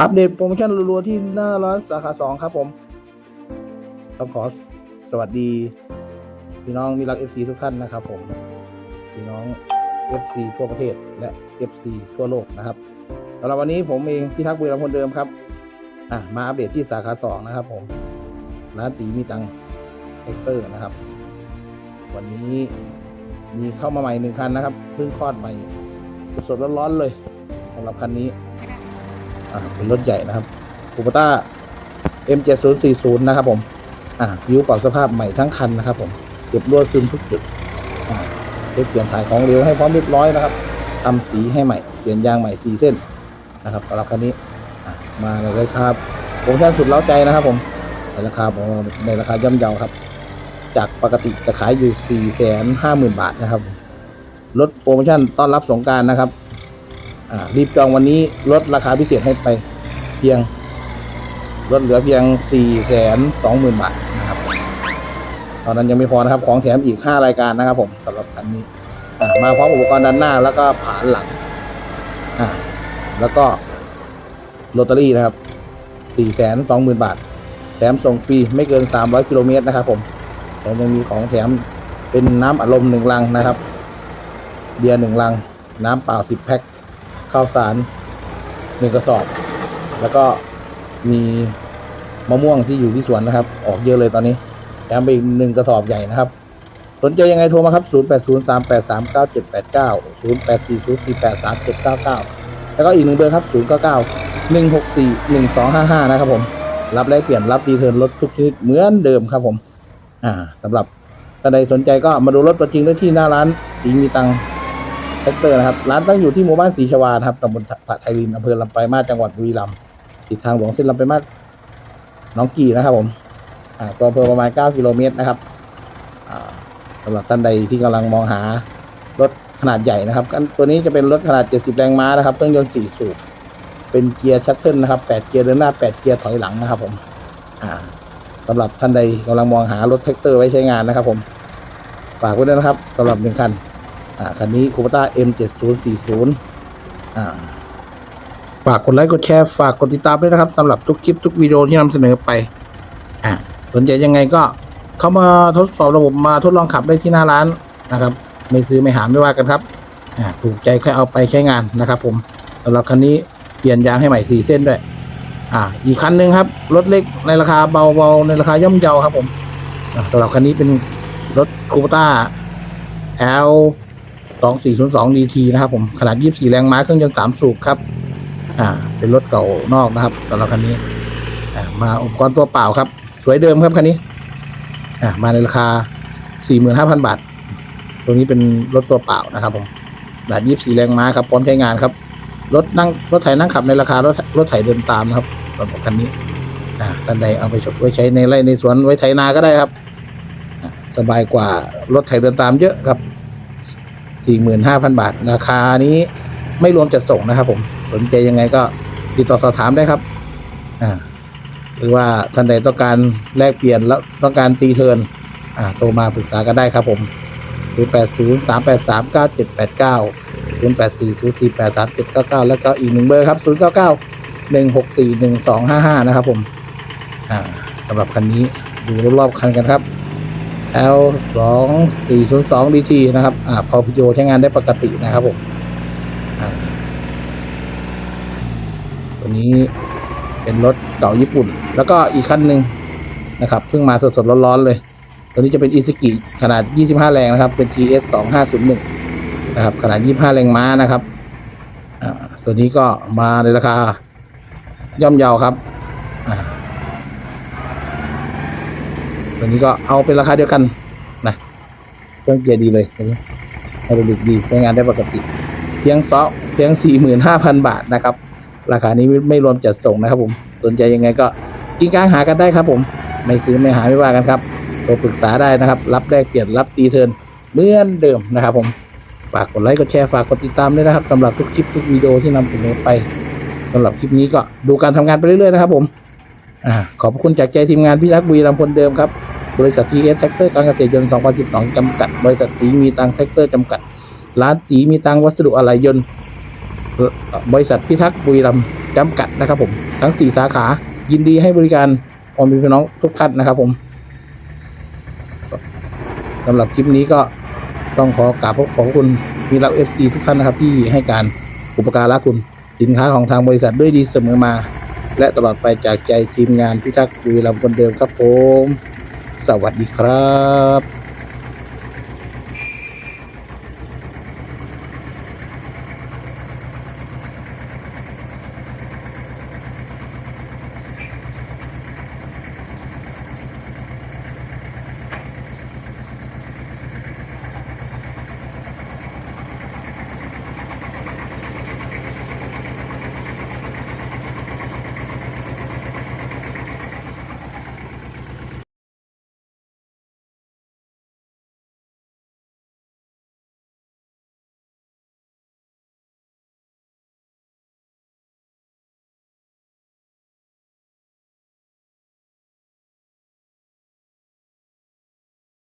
อัปเดตโปรโมชั่นรัวๆที่หน้าร้านสาขาสองครับผม ต้องขอสวัสดี พี่น้องมิรักเอฟซีทุกท่านนะครับผม พี่น้องเอฟซีทั่วประเทศและเอฟซีทั่วโลกนะครับสำหรับวันนี้ผมเองพี่ทักษ์บุรีรัมย์คนเดิมครับ อะมาอัปเดตที่สาขาสองนะครับผมร้านตีมีตังเอ็กเตอร์นะครับ วันนี้มีเข้ามาใหม่หนึ่งคันนะครับ เพิ่งคลอดใหม่สดร้อนๆเลยสำหรับคันนี้ อ่าเป็นรถใหญ่นะครับคูปต้า M7040 นะครับผมอ่าผิวปรับสภาพใหม่ทั้งคันนะครับ ผมเก็บรวดซึมทุกจุดอ่าเปลี่ยนถ่ายของเร็วให้พร้อมเรียบร้อยนะครับทำสีให้ใหม่ เปลี่ยนยางใหม่สีเส้นนะครับสำหรับคันนี้มาในราคาโปรโมชั่นสุดเล้าใจนะครับผมในราคาของในราคาย่อมเยาครับ จากปกติจะขายอยู่4 5 0 0 0 0บาทนะครับลดโปรโมชั่นต้อนรับสงการนะครับ รีบจองวันนี้ลดราคาพิเศษให้ไปเพียงลดเหลือเพียง 4 2 0 0 0 0 บาทนะครับ ตอนนั้นยังไม่พอนะครับ ของแถมอีก 5 รายการนะครับ ผมสำหรับคันนี้มาพร้อมอุปกรณ์ด้านหน้าแล้วก็ผานหลังแล้วก็ลอตเตอรี่นะครับ 4 2 0 0 0 0 บาท แถมส่งฟรีไม่เกิน 300 กิโลเมตรนะครับ ผมแถมยังมีของแถมเป็นน้ำอัดลมหนึ่งลังนะครับ เบียร์หนึ่งลัง น้ำเปล่าสิบแพ็ค ข้าวสารหนึ่งกระสอบ แล้วก็มีมะม่วงที่อยู่ที่สวนนะครับ ออกเยอะเลยตอนนี้แถมไปอีกหนึ่งกระสอบใหญ่นะครับ สนใจยังไงโทรมาครับ 0 8 0 3 8 3 9 7 8 9 0 8 4 0 4 8 3 7 9 9 แล้วก็อีกหนึ่งเบอร์ครับ 0 9 9 1 6 4 1 2 5 5 นะครับผม รับแลกเปลี่ยนรับดีเทิร์นรถทุกชนิดเหมือนเดิมครับผม อ่าสำหรับท่านใดสนใจก็มาดูรถตัวจริงได้ที่หน้าร้านอิงมีตัง แท็กเตอร์นะครับ ร้านตั้งอยู่ที่หมู่บ้านศรีชวานะครับตำบลผาไทยลินอำเภอลำปลายมาสจังหวัดบุรีรัมย์ติดทางหลวงเส้นลำปลายมาสน้องกี่นะครับ ผมอ่าตัวอำเภอประมาณ 9 กิโลเมตรนะครับอ่าสำหรับท่านใดที่กำลังมองหารถขนาดใหญ่นะครับกันตัวนี้จะเป็นรถขนาด 70 แรงม้านะครับเครื่องยนต์4สูบเป็นเกียร์ชัตเทิลนะครับ 8 เกียร์เดินหน้า 8 เกียร์ถอยหลังนะครับ ผม อ่าสำหรับท่านใดกำลังมองหารถแท็กเตอร์ไว้ใช้งานนะครับ ผมฝากไว้ด้วยนะครับสำหรับหนึ่งคัน อ่าคันนี้คูปต้า M7040 อ่าฝากกดไลค์กดแชร์ฝากกดติดตามด้วยนะครับสำหรับทุกคลิปทุกวิดีโอที่นำเสนอไปอ่าสนใจยังไงก็เข้ามาทดสอบระบบมาทดลองขับได้ที่หน้าร้านนะครับ ไม่ซื้อไม่หามไม่ว่ากันครับอ่าถูกใจค่อยเอาไปใช้งานนะครับ ผมสำหรับคันนี้เปลี่ยนยางให้ใหม่สี่เส้นด้วย อ่า อีกคันหนึ่งครับรถเล็กในราคาเบาๆในราคาย่อมเยาครับผมอ่าสำหรับคันนี้เป็นรถคูปต้า L สองสี่ศูนะครับผมขนาดยี่สิบสี่แรงม้าเครื่องยนต์สามสูบครับ อ่า เป็นรถเก่านอกนะครับสำหรับคันนี้ อ่า มาอุปกรณ์ตัวเปล่าครับ สวยเดิมครับคันนี้ อ่า มาในราคาสี่หมื่นห้าพันบาท ตัวนี้เป็นรถตัวเปล่านะครับผมขนาดยี่สิบสี่แรงม้าครับพร้อมใช้งานครับ รถนั่งรถไถนั่งขับในราคารถรถไถเดินตามนะครับสำหรับคันนี้ อ่าท่านใดเอาไปไว้ใช้ในไร่ในสวนไว้ไถนาก็ได้ครับ สบายกว่ารถไถเดินตามเยอะครับ สี่หมื่นห้าพันบาท ราคานี้ไม่รวมจัดส่งนะครับ ผมสนใจยังไงก็ติดต่อสอบถามได้ครับ อ่า หรือว่าท่านใดต้องการแลกเปลี่ยนแล้วต้องการตีเทินอ่าโทรมาปรึกษากันได้ครับผม0 8 0 3 8 3 9 7 8 9 0 8 4 0 4 8 3 7 9 9 แล้วก็อีกหนึ่งเบอร์ครับ 0 9 9 1 6 4 1 2 5 5 นะครับผม อ่าสำหรับคันนี้ดูรอบๆคันกันครับ L สองสี่ศูนย์สองดีทีนะครับอ่าพอพิโยใช้งานได้ปกตินะครับผมตัวนี้เป็นรถเก่าญี่ปุ่น แล้วก็อีกคันหนึ่งนะครับเพิ่งมาสดๆร้อนๆเลย ตัวนี้จะเป็นอิซ k กิขนาด 25 แรงนะครับ เป็น TS 2501นะครับ ขนาด 25 แรงม้านะครับตัวนี้ก็มาในราคาย่อมเยาครับอ่า ตัวนี้ก็เอาเป็นราคาเดียวกันนะเครื่องเกียร์ดีเลยตัวนี้ไฮดรอลิกดีใช้งานได้ปกติ เพียงซอเพียงสี่หมื่นห้าพันบาทนะครับ ราคานี้ไม่รวมจัดส่งนะครับผมสนใจยังไงก็กินกลางหากันได้ครับผม ไม่ซื้อไม่หาไม่ว่ากันครับโทรปรึกษาได้นะครับ รับแลกเปลี่ยนรับตีเทินเหมือนเดิมนะครับผมฝากกดไลค์กดแชร์ฝากกดติดตามด้วยนะครับสำหรับทุกคลิปทุกวิดีโอที่นำเสนอไปสำหรับคลิปนี้ก็ดูการทำงานไปเรื่อยๆนะครับผมอขอบคุณจากใจทีมงานพี่ยักบุรีรัมย์เดิมครับ บริษัททีเอสแท็กเตอร์การเกษตรยนต์ 2012 จำกัด บริษัทตีมีตังแท็กเตอร์จำกัด ร้านตีมีตังวัสดุอะไหล่ยนต์ บริษัทพิทักษ์บุรีรัมย์จำกัดนะครับผม ทั้งสี่สาขา ยินดีให้บริการพอมีพี่น้องทุกท่านนะครับผมสำหรับคลิปนี้ก็ต้องขอกราบขอบคุณมีรักเอฟซีทุกท่านนะครับ ที่ให้การอุปการะคุณสินค้าของทางบริษัทด้วยดีเสมอมา และตลอดไปจากใจทีมงานพิทักษ์บุรีรัมย์คนเดิมครับผม สวัสดีครับ